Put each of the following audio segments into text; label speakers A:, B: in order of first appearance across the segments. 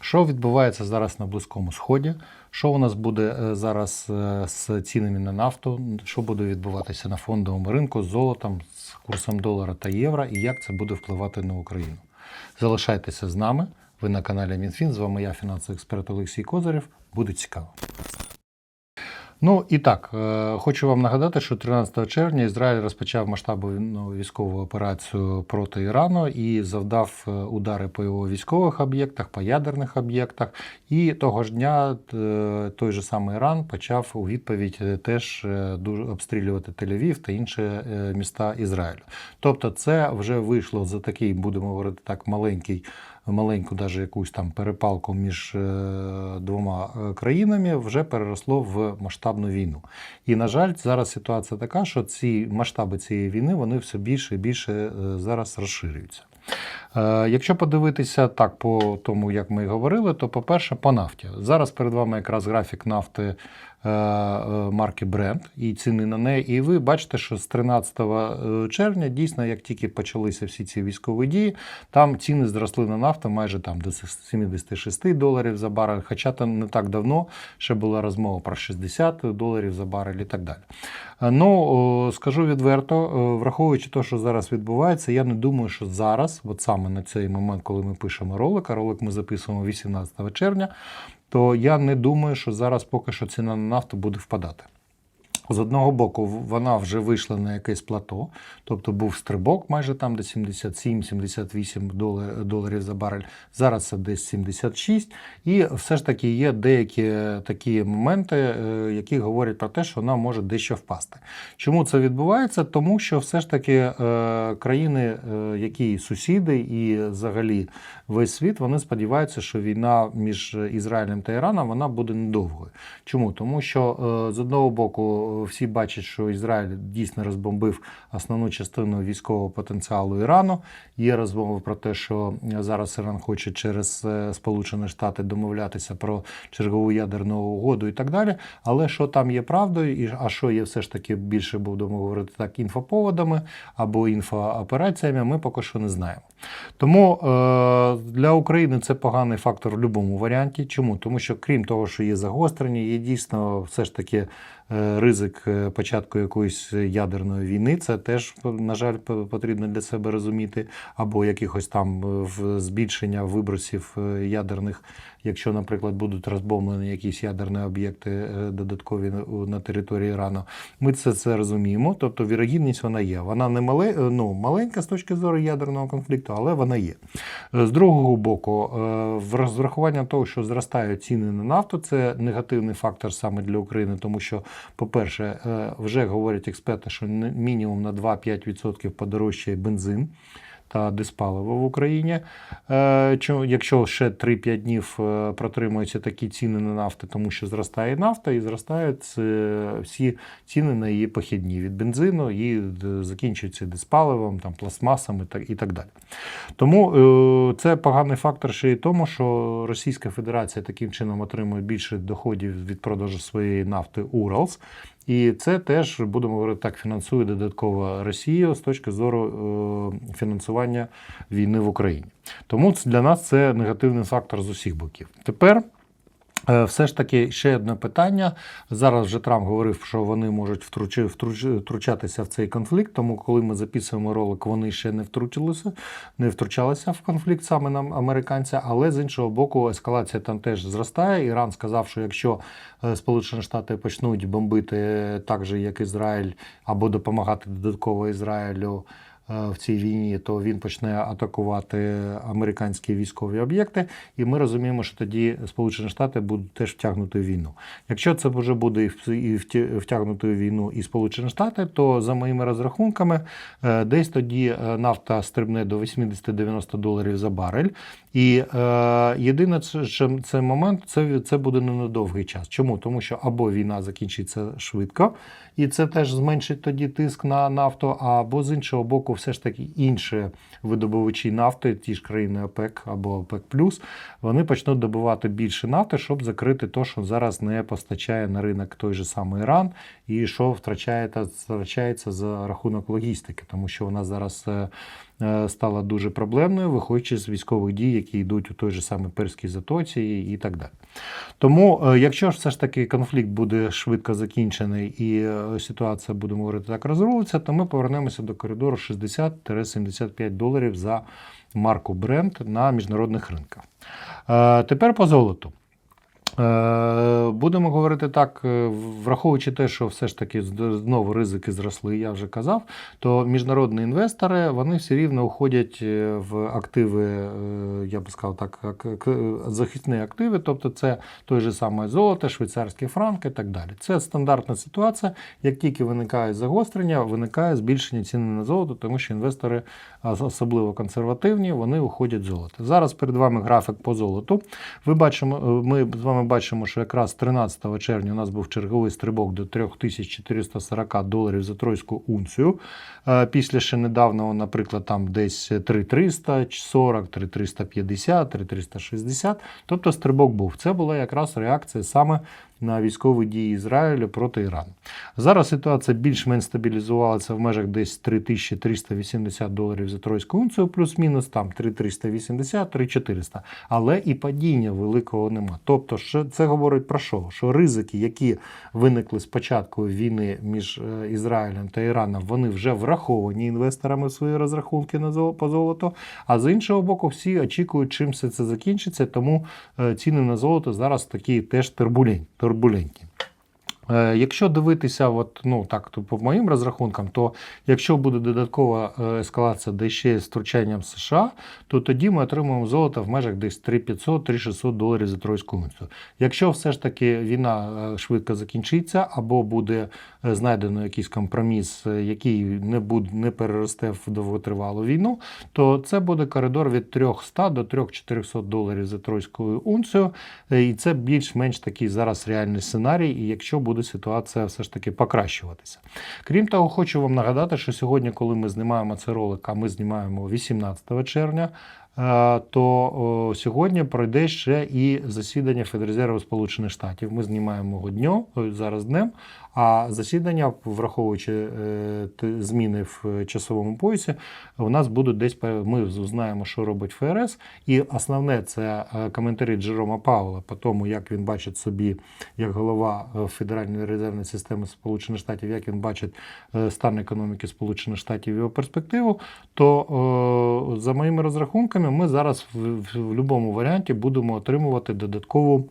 A: Що відбувається зараз на Близькому Сході? Що у нас буде е, зараз е, з цінами на нафту? Що буде відбуватися на фондовому ринку з золотом, з курсом долара та євро, і як це буде впливати на Україну? Залишайтеся з нами. Ви на каналі Мінфін. З вами я, фінансовий експерт Олексій Козирєв. Буде цікаво. Ну і так, е, хочу вам нагадати, що 13 червня Ізраїль розпочав масштабну військову операцію проти Ірану і завдав е, удари по його військових об'єктах, по ядерних об'єктах. І того ж дня е, той же самий Іран почав у відповідь теж дуже обстрілювати Тель-Авів та інші міста Ізраїлю. Тобто, це вже вийшло за такий, будемо говорити так, маленький маленьку, даже якусь там перепалку між е, двома е, країнами, вже переросло в масштабну війну. І на жаль, зараз ситуація така, що ці масштаби цієї війни вони все більше і більше е, зараз розширюються. Якщо подивитися так по тому, як ми і говорили, то по-перше, по нафті. Зараз перед вами якраз графік нафти марки Brent і ціни на неї. І ви бачите, що з 13 е, червня дійсно, як тільки почалися всі ці військові дії, там ціни зросли на нафту майже там до 76 доларів за барель. Хоча там не так давно ще була розмова про 60 доларів за барель і так далі. Е, Ну, скажу відверто, е, враховуючи те, що зараз відбувається, я не думаю, що зараз, от саме на цей момент, коли ми пишемо ролик, а ролик ми записуємо 18 червня, то я не думаю, що зараз поки що ціна на нафту буде впадати. З одного боку, вона вже вийшла на якесь плато, тобто був стрибок майже там, де 77-78 доларів за барель. Зараз це десь 76. І все ж таки є деякі такі моменти, е, які говорять про те, що вона може дещо впасти. Чому це відбувається? Тому що все ж таки е, країни, е, які сусіди, і взагалі весь світ, вони сподіваються, що війна між Ізраїлем та Іраном вона буде недовгою. Чому? Тому що з одного боку всі бачать, що Ізраїль дійсно розбомбив основну частину військового потенціалу Ірану. Є розмови про те, що зараз Іран хоче через е, Сполучені Штати домовлятися про чергову ядерну угоду і так далі. Але що там є правдою, і а що є все ж таки більше будемо говорити так, інфоповодами або інфоопераціями, ми поки що не знаємо. Тому е, для України це поганий фактор в будь-якому варіанті. Чому? Тому що крім того, що є загострення, є дійсно все ж таки ризик е, початку якоїсь ядерної війни. Це теж, на жаль, потрібно для себе розуміти, або якихось там е, збільшення вибросів е, ядерних, якщо, наприклад, будуть розбомблені якісь ядерні об'єкти е, додаткові на- території Ірану. Ми це, це розуміємо. Тобто вірогідність вона є. Вона не мале, е, ну, маленька з точки зору ядерного конфлікту, але вона є. Е, З другого боку, в роз- з врахуванням того, що зростають ціни на нафту, це негативний фактор саме для України, тому що, по-перше, вже говорять експерти, що мінімум на 2-5% подорожчає бензин. Та диспаливо в Україні. Е, Якщо ще 3-5 днів е, протримуються такі ціни на нафту, тому що зростає нафта і зростають е, всі ціни на її похідні від бензину і закінчуються диспаливом, там, пластмасами і так далі. Тому це поганий фактор ще й тому, що Російська Федерація таким чином отримує більше доходів від продажу своєї нафти Уралс. І це теж, будемо говорити так, фінансує додатково Росію з точки зору е, фінансування війни в Україні. Тому для нас це негативний фактор з усіх боків. Тепер. Е, Все ж таки ще одне питання. Зараз вже Трамп говорив, що вони можуть втручи, втруч, втручатися в цей конфлікт. Тому, коли ми записуємо ролик, вони ще не втрутилися, не втручалися в конфлікт саме нам американця. Але з іншого боку, ескалація там теж зростає. Іран сказав, що якщо е, Сполучені Штати почнуть бомбити так же, як Ізраїль, або допомагати додатково Ізраїлю е, в цій війні, то він почне атакувати американські військові об'єкти, і ми розуміємо, що тоді Сполучені Штати будуть теж втягнути в війну. Якщо це вже буде і втягнути в війну і Сполучені Штати, то за моїми розрахунками е, десь тоді е, нафта стрибне до 80-90 доларів за барель. І е, єдине, що це момент, це, це буде не на довгий час. Чому? Тому що або війна закінчиться швидко, і це теж зменшить тоді тиск на нафту, або з іншого боку, все ж таки інші видобувачі нафти, ті ж країни ОПЕК або ОПЕК вони почнуть добувати більше нафти, щоб закрити те, що зараз не постачає на ринок той же самий Іран, і що втрачається за рахунок логістики, тому що у нас зараз е, стала дуже проблемною, виходячи з військових дій, які йдуть у той же самий Перській затоці і, так далі. Тому, е, якщо ж все ж таки конфлікт буде швидко закінчений і е, ситуація, будемо говорити так, розрулиться, то ми повернемося до коридору 60-75 доларів за марку Brent на міжнародних ринках. Е, Тепер по золоту. Е, Будемо говорити так, е, враховуючи те, що все ж таки знову ризики зросли, я вже казав, то міжнародні інвестори вони все рівно уходять е, в активи, я би сказав так, захисні активи, тобто це той же саме золото, швейцарський франк і так далі. Це стандартна ситуація. Як тільки виникає загострення, виникає збільшення ціни на золото, тому що інвестори, особливо консервативні, вони уходять в золото. Зараз перед вами графік по золоту. Ви бачимо, ми з вами бачимо, що якраз 13 червня у нас був черговий стрибок до 3440 доларів за тройську унцію. Е, Після ще недавнього, наприклад, там десь 3340, 3350, 3360. Тобто стрибок був. Це була якраз реакція саме на військові дії Ізраїлю проти Ірану. Зараз ситуація більш-менш стабілізувалася в межах десь 3380 доларів за тройську унцію, плюс-мінус там 3380, 3400. Але і падіння великого нема. Тобто, що це говорить про що? Що ризики, які виникли з початку війни між е, Ізраїлем та Іраном, вони вже враховані інвесторами в свої розрахунки на золо- по золоту. А з іншого боку, всі очікують, чим все це закінчиться, тому е, ціни на золото зараз такі теж турбулентні. Турбулентні. Е, Якщо дивитися, от, ну так, то по моїм розрахункам, то якщо буде додаткова е, ескалація де ще з втручанням США, то тоді ми отримаємо золото в межах десь 3500-3600 доларів за тройську унцію. Якщо все ж таки війна е, швидко закінчиться, або буде знайдено якийсь компроміс, який не буде не переросте в довготривалу війну, то це буде коридор від 300 до 3400 доларів за тройську унцію. І це більш-менш такий зараз реальний сценарій, і якщо буде ситуація все ж таки покращуватися. Крім того, хочу вам нагадати, що сьогодні, коли ми знімаємо цей ролик, а ми знімаємо 18 червня. е, То сьогодні пройде ще і засідання Федрезерву Сполучених Штатів. Ми знімаємо його днем, зараз днем. А засідання, враховуючи е, зміни в часовому поясі, у нас будуть десь ми знаємо, що робить ФРС, і основне це е, коментарі Джерома Паула по тому, як він бачить собі, як голова е, Федеральної резервної системи Сполучених Штатів, як він бачить стан економіки Сполучених Штатів його перспективу. То за моїми розрахунками, ми зараз в будь-якому варіанті будемо отримувати додаткову.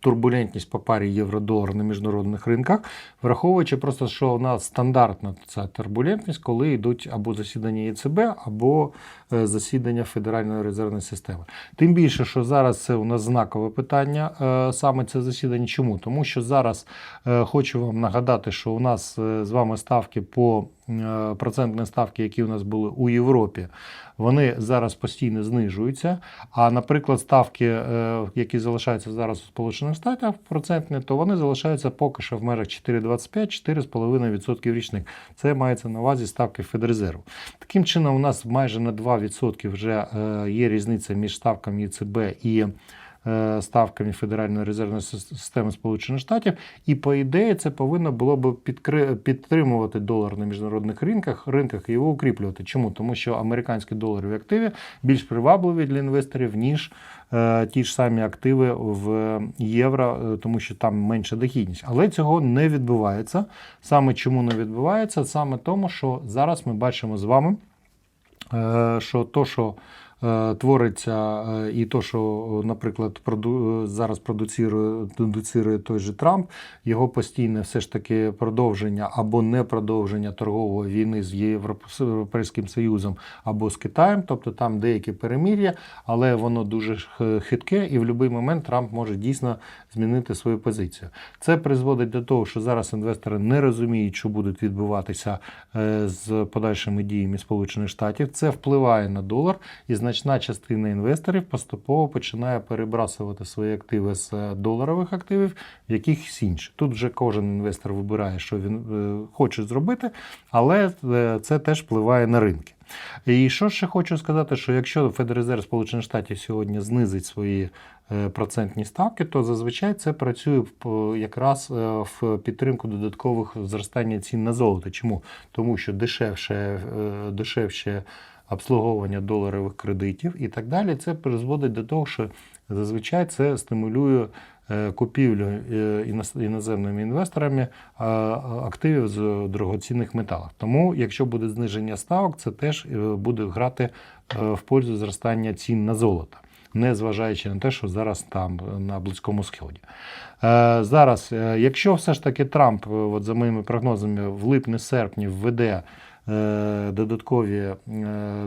A: Турбулентність по парі євро-долар на міжнародних ринках, враховуючи просто, що у нас стандартна ця турбулентність, коли йдуть або засідання ЄЦБ, або е, засідання Федеральної резервної системи. Тим більше, що зараз це у нас знакове питання, е, саме це засідання. Чому? Тому що зараз е, хочу вам нагадати, що у нас з вами ставки по процентні ставки, які у нас були у Європі, вони зараз постійно знижуються. А, наприклад, ставки, е, які залишаються зараз у Сполучених Штатах процентні, то вони залишаються поки що в межах 4,25-4,5% річних. Це мається на увазі ставки Федрезерву. Таким чином, у нас майже на 2% вже е, є різниця між ставками ЄЦБ і е, ставками Федеральної резервної системи Сполучених Штатів. І по ідеї це повинно було б підтримувати долар на міжнародних ринках, ринках і його укріплювати. Чому? Тому що американські доларові активи більш привабливі для інвесторів, ніж е, ті ж самі активи в євро, е, тому що там менша дохідність. Але цього не відбувається. Саме чому не відбувається? Саме тому, що зараз ми бачимо з вами, е, що то, що е, твориться, е, і то, що, е, наприклад, проду... е, зараз продуцірує, продуцірує той же Трамп, його постійне все ж таки продовження або не продовження торгової війни з Європейським Союзом або з Китаєм, тобто там деякі перемір'я, але воно дуже хитке, і в будь-який момент Трамп може дійсно змінити свою позицію. Це призводить до того, що зараз інвестори не розуміють, що будуть відбуватися е, з подальшими діями Сполучених Штатів. Це впливає на долар, і значна частина інвесторів поступово починає перебрасувати свої активи з е, доларових активів в якихось інші. Тут вже кожен інвестор вибирає, що він е, хоче зробити, але е, це теж впливає на ринки. І що ще хочу сказати, що якщо Федрезерв Сполучених Штатів сьогодні знизить свої процентні ставки, то зазвичай це працює якраз в підтримку додаткових зростання цін на золото. Чому? Тому що дешевше, дешевше обслуговування доларових кредитів і так далі, це призводить до того, що зазвичай це стимулює е, купівлю е, іноземними інвесторами активів з дорогоцінних металів. Тому, якщо буде зниження ставок, це теж е, буде грати в пользу зростання цін на золото. Не зважаючи на те, що зараз там на Близькому Сході. Е, зараз, якщо все ж таки Трамп, от за моїми прогнозами, в липні-серпні введе додаткові е,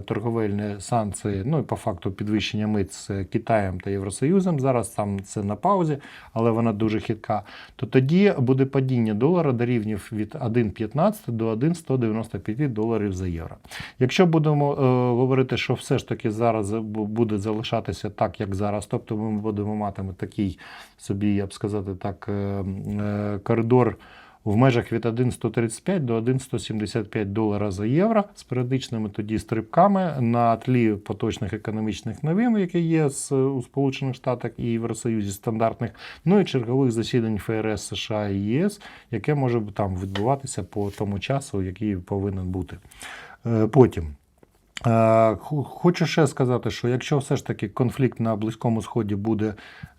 A: торговельні санкції, ну і по факту підвищення мит з Китаєм та Євросоюзом. Зараз там це на паузі, але вона дуже хитка. То тоді буде падіння долара до рівнів від 1,15 до 1,195 доларів за євро. Якщо будемо е, говорити, що все ж таки зараз буде залишатися так, як зараз, тобто ми будемо матиме такий собі, я б сказати так, е, е, коридор в межах від 1,135 до 1,175 долара за євро з періодичними тоді стрибками на тлі поточних економічних новин, які є з, у Сполучених Штатах і Євросоюзі стандартних, ну і чергових засідань ФРС США і ЄС, яке може там відбуватися по тому часу, який повинен бути. Е, Потім. Е, Хочу ще сказати, що якщо все ж таки конфлікт на Близькому Сході буде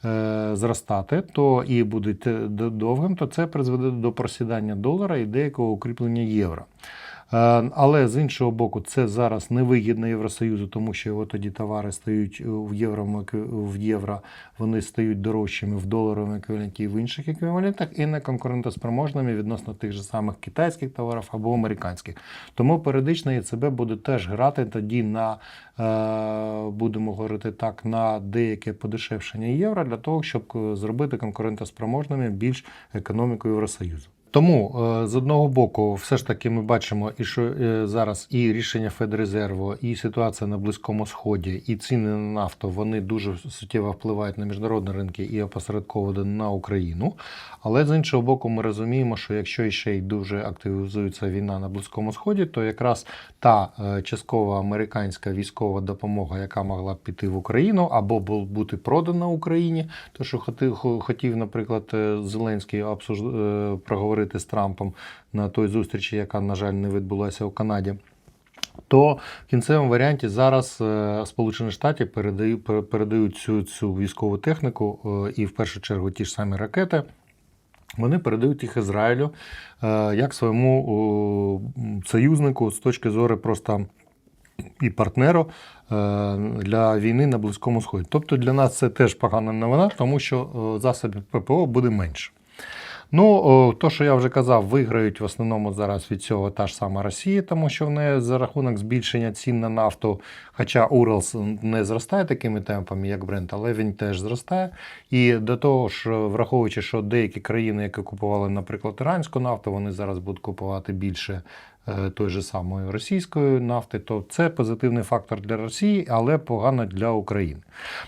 A: е, зростати, то і буде довгим, то це призведе до просідання долара і деякого укріплення євро. Е, Але з іншого боку, це зараз невигідно Євросоюзу, тому що його тоді товари стають е, в євро, в євро вони стають дорожчими в доларовому еквіваленті і в інших еквівалентах, і не конкурентоспроможними відносно тих же самих китайських товарів або американських. Тому періодично ЕЦБ буде теж грати тоді на, е, будемо говорити так, на деяке подешевшення євро для того, щоб зробити конкурентоспроможними більш економіку Євросоюзу. Тому е, з одного боку, все ж таки ми бачимо, і що е, зараз і рішення Федрезерву, і ситуація на Близькому Сході, і ціни на нафту вони дуже суттєво впливають на міжнародні ринки і опосередковано на Україну. Але з іншого боку, ми розуміємо, що якщо ще й дуже активізується війна на Близькому Сході, то якраз та е, часткова американська військова допомога, яка могла б піти в Україну або бути продана Україні, то що хотів, наприклад, Зеленський обсуж... е, проговорити з Трампом на той зустрічі, яка, на жаль, не відбулася у Канаді. То в кінцевому варіанті зараз е, Сполучені Штати передають, пере- передають цю, цю військову техніку е, і в першу чергу ті ж самі ракети. Вони передають їх Ізраїлю е, як своєму союзнику з точки зору просто і партнеру для війни на Близькому Сході. Тобто для нас це теж погана новина, тому що засобів ППО буде менше. Ну, то, що я вже казав, виграють в основному зараз від цього та ж сама Росія, тому що в неї за рахунок збільшення цін на нафту, хоча Уралс не зростає такими темпами, як Брент, але він теж зростає. І до того ж, враховуючи, що деякі країни, які купували, наприклад, іранську нафту, вони зараз будуть купувати більше е, той же самої російської нафти, то це позитивний фактор для Росії, але погано для України.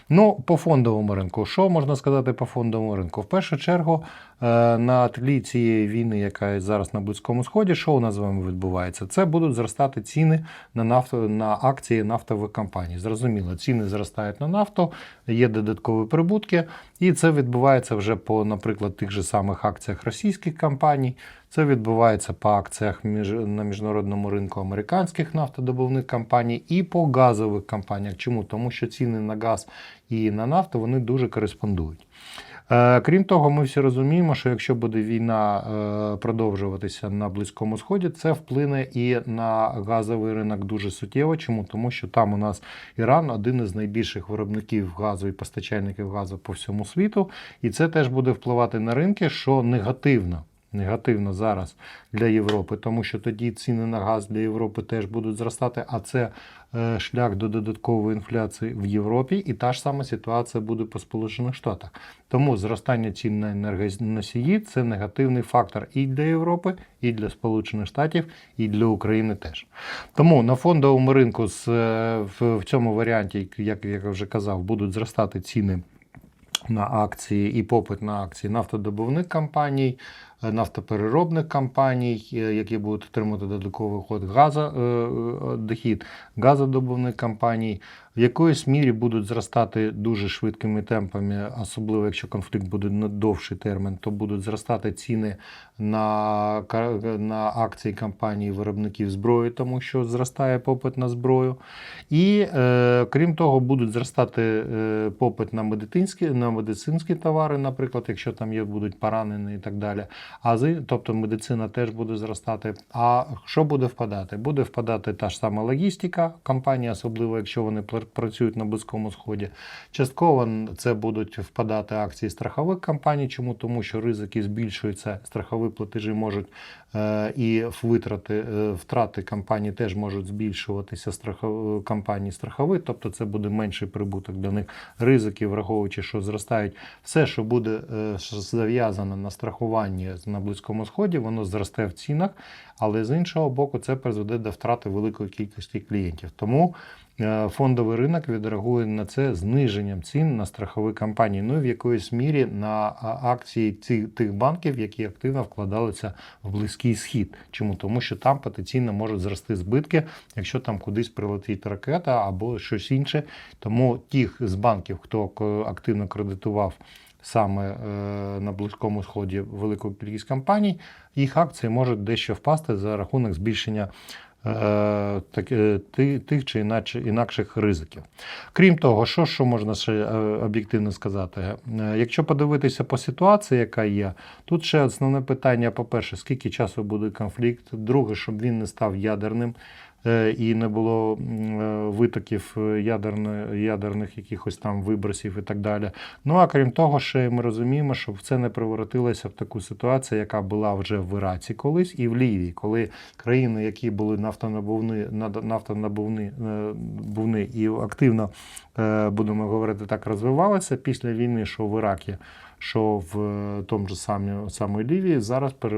A: Ну, по фондовому ринку, що можна сказати по фондовому ринку? В першу чергу, е, на тлі цієї війни, яка зараз на Близькому Сході, що у нас з вами відбувається? Це будуть зростати ціни на нафту на акції нафтових компаній. Зрозуміло, ціни зростають на нафту, є додаткові прибутки, і це відбувається вже по, наприклад, тих же самих акціях російських компаній. Це відбувається по акціях між, на міжнародному ринку американських нафтодобувних компаній і по газових компаніях. Чому? Тому що ціни на газ і на нафту вони дуже кореспондують. Е, Крім того, ми всі розуміємо, що якщо буде війна е, продовжуватися на Близькому Сході, це вплине і на газовий ринок дуже суттєво. Чому? Тому що там у нас Іран один із найбільших виробників газу і постачальників газу по всьому світу, і це теж буде впливати на ринки, що негативно. Негативно зараз для Європи, тому що тоді ціни на газ для Європи теж будуть зростати, а це е, шлях до додаткової інфляції в Європі, і та ж сама ситуація буде по Сполучених Штатах. Тому зростання цін на енергоносії це негативний фактор і для Європи, і для Сполучених Штатів, і для України теж. Тому на фондовому ринку з, е, в, в цьому варіанті, як, я вже казав, будуть зростати ціни на акції і попит на акції нафтодобувних компаній, нафтопереробних компаній, е, які будуть отримувати додатковий ход газа, е, е, дохід, газодобувних компаній, в якоїсь мірі будуть зростати дуже швидкими темпами, особливо якщо конфлікт буде на довший термін, то будуть зростати ціни на, на акції компаній виробників зброї, тому що зростає попит на зброю. І е, крім того, будуть зростати е, попит на медицинські, на медицинські товари, наприклад, якщо там є будуть поранені і так далі. А з, тобто медицина теж буде зростати. А що буде впадати? Буде впадати та ж сама логістика компанії, особливо якщо вони пр- працюють на Близькому Сході. Частково це будуть впадати акції страхових компаній. Чому? Тому що ризики збільшуються, страхові платежі можуть і витрати, е, втрати компаній теж можуть збільшуватися страхов... компанії страхові, тобто це буде менший прибуток для них. Ризики, враховуючи, що зростають все, що буде е, що зав'язано на страхуванні на Близькому Сході, воно зросте в цінах, але з іншого боку, це призведе до втрати великої кількості клієнтів. Тому е, фондовий ринок відреагує на це зниженням цін на страхові компанії, ну і в якоїсь мірі на акції цих тих банків, які активно вкладалися в близький схід. Чому? Тому що там потенційно можуть зрости збитки, якщо там кудись прилетить ракета або щось інше. Тому тих з банків, хто активно кредитував. Саме е, на Близькому Сході велику кількість компаній, їх акції можуть дещо впасти за рахунок збільшення е, е, тих чи інакше інакших ризиків. Крім того, що, що можна ще е, об'єктивно сказати? Е, Якщо подивитися по ситуації, яка є, тут ще основне питання: по-перше, скільки часу буде конфлікт, друге, щоб він не став ядерним. Е, І не було е, витоків ядерних, ядерно- ядерних якихось там вибросів і так далі. Ну а крім того, ще ми розуміємо, щоб це не превратилося в таку ситуацію, яка була вже в Іраці колись і в Лівії, коли країни, які були нафтонабувні, нафтонабувні е, і активно, е, будемо говорити так, розвивалися після війни, що в Іракі, що в е, тому ж самі, самої Лівії, зараз е,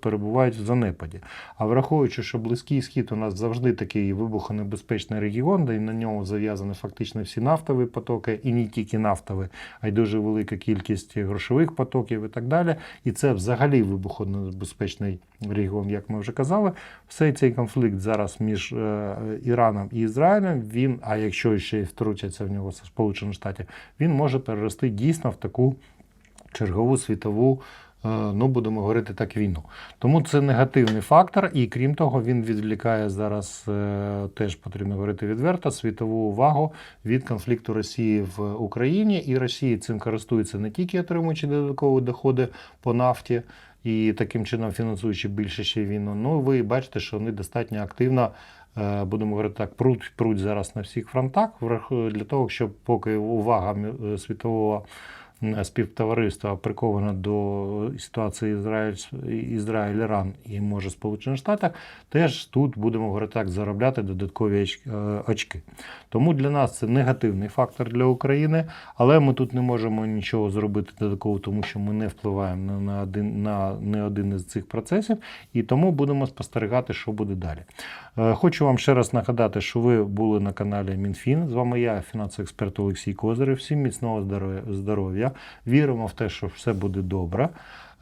A: перебувають в занепаді. А враховуючи, що Близький Схід у нас завжди такий вибухонебезпечний регіон, де на ньому зав'язані фактично всі нафтові потоки, і не тільки нафтові, а й дуже велика кількість грошових потоків і так далі. І це взагалі вибухонебезпечний регіон, як ми вже казали. Все цей конфлікт зараз між е, Іраном і Ізраїлем. Він, а якщо ще й втрутяться в нього Сполучені Штати, він може перерости дійсно в таку чергову світову. е, Ну, будемо говорити так, війну. Тому це негативний фактор, і крім того, він відвлікає зараз е, теж потрібно говорити відверто світову увагу від конфлікту Росії в Україні. І Росія цим користується не тільки отримуючи додаткові доходи по нафті і таким чином фінансуючи більше ще війну. Ну, ви бачите, що вони достатньо активно. Е, Будемо говорити так, пруть, пруть зараз на всіх фронтах для того, щоб поки увага е, світового співтовариства прикована до ситуації Ізраїль, Ізраїль-Іран і може Сполучених Штатах, теж тут будемо говорити так, заробляти додаткові е, очки. Тому для нас це негативний фактор для України, але ми тут не можемо нічого зробити додатково, тому що ми не впливаємо на, на один на не один із цих процесів, і тому будемо спостерігати, що буде далі. Е, Хочу вам ще раз нагадати, що ви були на каналі МінФін. З вами я, фінансовий експерт Олексій Козирев. Всім міцного здоров'я- Віримо в те, що все буде добре.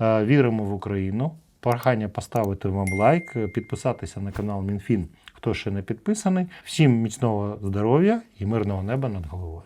A: Е, Віримо в Україну. Прохання поставити вам лайк, е, підписатися на канал МінФін, хто ще не підписаний. Всім міцного здоров'я і мирного неба над головою.